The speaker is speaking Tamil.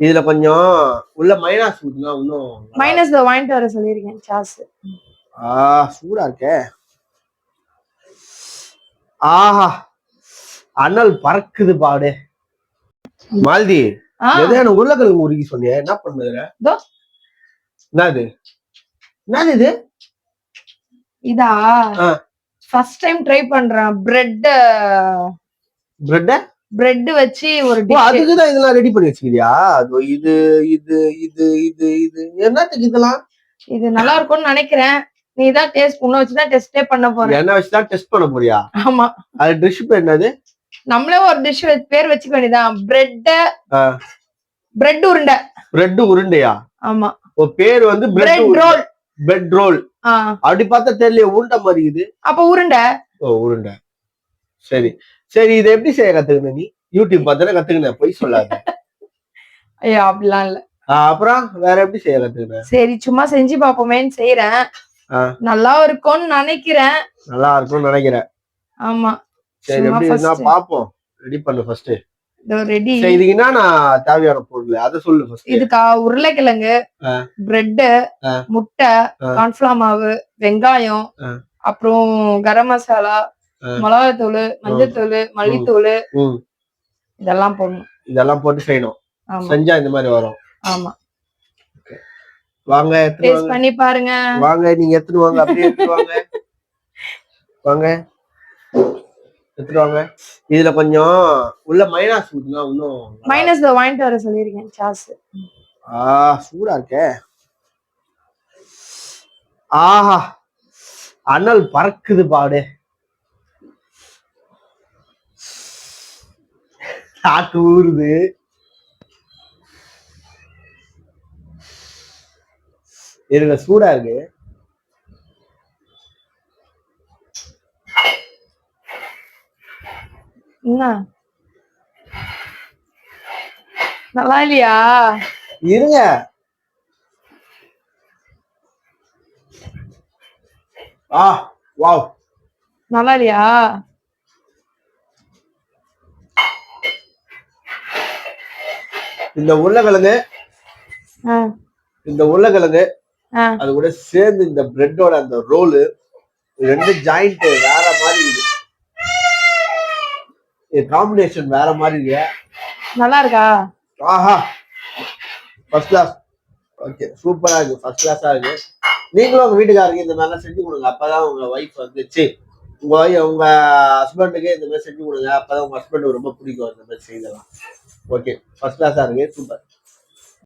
இதுல கொஞ்சம் உள்ள மைனாஸ் ஊத்துனா இன்னும் மைனஸ் வாங்கிட்டு வர சொல்லியிருக்கேன் சாஸ் ஆ சூடா இருக்கே. ஆஹா அனல் பறக்குது பாடு. மால்தி ஆ. எதோ எனக்கு உருளைக்கிழங்கு உருகி சொன்னியே என்ன பண்ணுதுல இதோ. என்னது? என்னது இது? இதா. ஃபர்ஸ்ட் டைம் ட்ரை பண்றேன். பிரெட் பிரெட்ட பிரெட் வச்சு ஒரு அதுக்கு தான் இதெல்லாம் ரெடி பண்ணி வச்சுக்கிறியா? இது இது இது இது இது. என்னத்துக்கு இதெல்லாம்? இது நல்லா இருக்கும்னு நினைக்கிறேன். நீ தான் டேஸ்ட் உன்ன வச்சு தான் டெஸ்டே பண்ண போற. என்ன வச்சுதான் டெஸ்ட் பண்ண போறியா? ஆமா. அது டிஷ் பேர் என்னது? நம்மளே ஒரு டிஷ் பேர் வச்சுக்க வேண்டியதான் பிரெட். பிரெட் உருண்டை. பிரெட் உருண்டையா? ஆமா. ஓ பேர் வந்து bread bread roll bread roll அப்படி பார்த்தா தெரியல உருண்டை மாதிரி இது. அப்ப உருண்டை. ஓ உருண்டை. சரி சரி இதை எப்படி செய்ய கத்துக்கின நீ யூடியூப் பார்த்தானே கத்துக்கின பொய் சொல்லாத ஐயோ அப்படிலாம் இல்ல அப்புறம் வேற எப்படி செய்ய கத்துக்கின சரி சும்மா செஞ்சு பாப்போமேன்னு செய்யறேன். நல்லா இருக்கும்னு நினைக்கிறேன் நல்லா இருக்கும்னு நினைக்கிறேன் ஆமா சரி எப்படி இருந்தா. பாப்போம் ரெடி பண்ணு ஃபர்ஸ்ட் ரெடி சரி இதுக்குன்னா நான் தேவையான பொருள் அதை சொல்லு ஃபர்ஸ்ட் இதுக்கா உருளைக்கிழங்கு. பிரெட். முட்டை ஆ. கார்ன்ஃபிளவர் மாவு வெங்காயம். அப்புறம் கரம் மசாலா. மிளகாத்தூள் மஞ்சத்தூள் மல்லித்தூள். இதெல்லாம் போடணும். இதெல்லாம் போட்டு செய்யணும். செஞ்சா இந்த மாதிரி வரும். ஆமா. வாங்க டேஸ்ட் பண்ணி பாருங்க. வாங்க நீங்க எடுத்துட்டு வாங்க அப்படியே எடுத்துட்டு வாங்க. வாங்க. எடுத்துட்டு வாங்க. இதுல கொஞ்சம் உள்ள மைனாஸ் ஊத்துனா இன்னும் மைனஸ் வாங்கிட்டு வர சொல்லியிருக்கேன் சாஸ் ஆ சூடா இருக்கே. ஆஹா. அனல் பறக்குது பாடு. காத்து ஊறுது. இருங்க சூடா இருக்கு. என்ன? நல்லா இல்லையா? இருங்க. ஆ வாவ். நல்லா இல்லையா? இந்த உருளைக்கிழங்கு இந்த உருளைக்கிழங்கு. அது கூட சேர்ந்து இந்த பிரெட்டோட அந்த ரோலு ரெண்டு ஜாயிண்ட் வேற மாதிரி இருக்கு. காம்பினேஷன் வேற மாதிரி இருக்கு. நல்லா இருக்கா? ஆஹா. ஃபர்ஸ்ட் கிளாஸ் ஓகே சூப்பரா இருக்கு. ஃபர்ஸ்ட் கிளாஸா இருக்கு. நீங்களும் உங்க வீட்டுக்காரருக்கு இந்த மாதிரிலாம் செஞ்சு கொடுங்க. அப்பதான் உங்க ஒய்ஃப் வந்து சி உங்க உங்க ஹஸ்பண்டுக்கு இந்த மாதிரி செஞ்சு கொடுங்க. அப்பதான் உங்க ஹஸ்பண்டுக்கு ரொம்ப பிடிக்கும். இந்த மாதிரி செய்தலாம் ஓகே ஃபர்ஸ்ட் கிளாஸா இருக்கு சூப்பர்